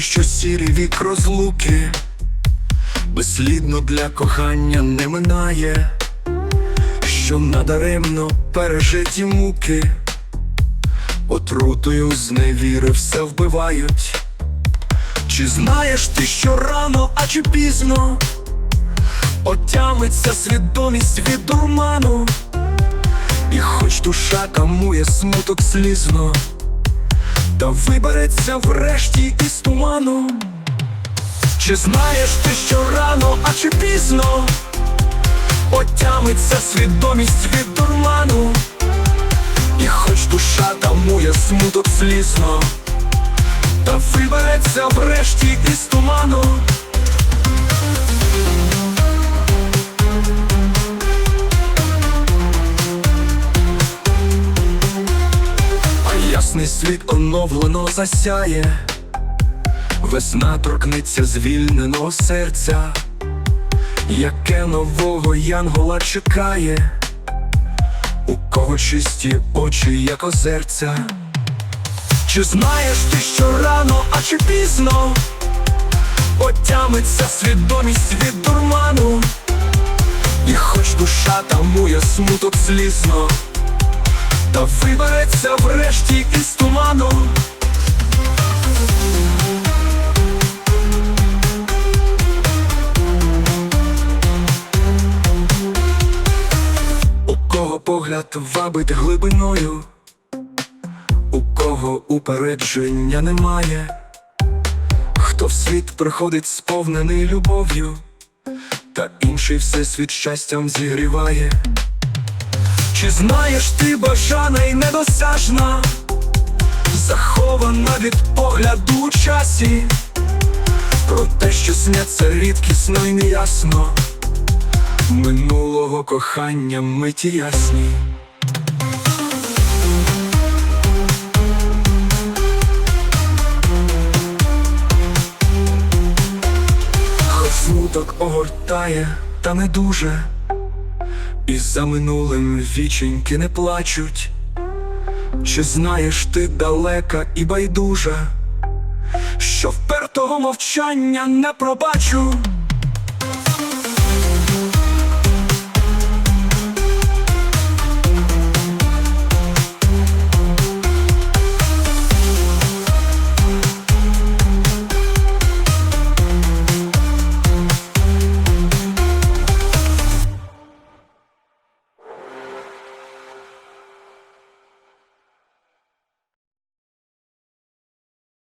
що сірі вік розлуки, безслідно для кохання не минає, що надаремно пережиті муки, отрутою з невіри все вбивають. Чи знаєш ти, що рано, а чи пізно Отямиться свідомість від дурману, і хоч душа тамує смуток слізно, та вибереться врешті із туману. Чи знаєш ти, що рано, а чи пізно Отямиться свідомість від дурману, і хоч душа тамує смуток слізно, та вибереться врешті із туману. Ясний світ оновлено засяє, весна торкнеться звільненого серця, яке нового янгола чекає, у кого чисті очі, як озерця. Чи знаєш ти, що рано, а чи пізно? Отямиться свідомість від дурману, і хоч душа тамує смуток слізно, та вибереться врешті із туману. У кого погляд вабить глибиною, у кого упередження немає, хто в світ приходить сповнений любов'ю, та інший всесвіт щастям зігріває. Чи знаєш ти бажана й недосяжна, захована від погляду у часі, про те, що сняться рідкісно й неясно, минулого кохання миті ясні. Хоч смуток огортає, та не дуже, і за минулим віченьки не плачуть. Чи знаєш ти далека і байдужа, що впертого мовчання не пробачу?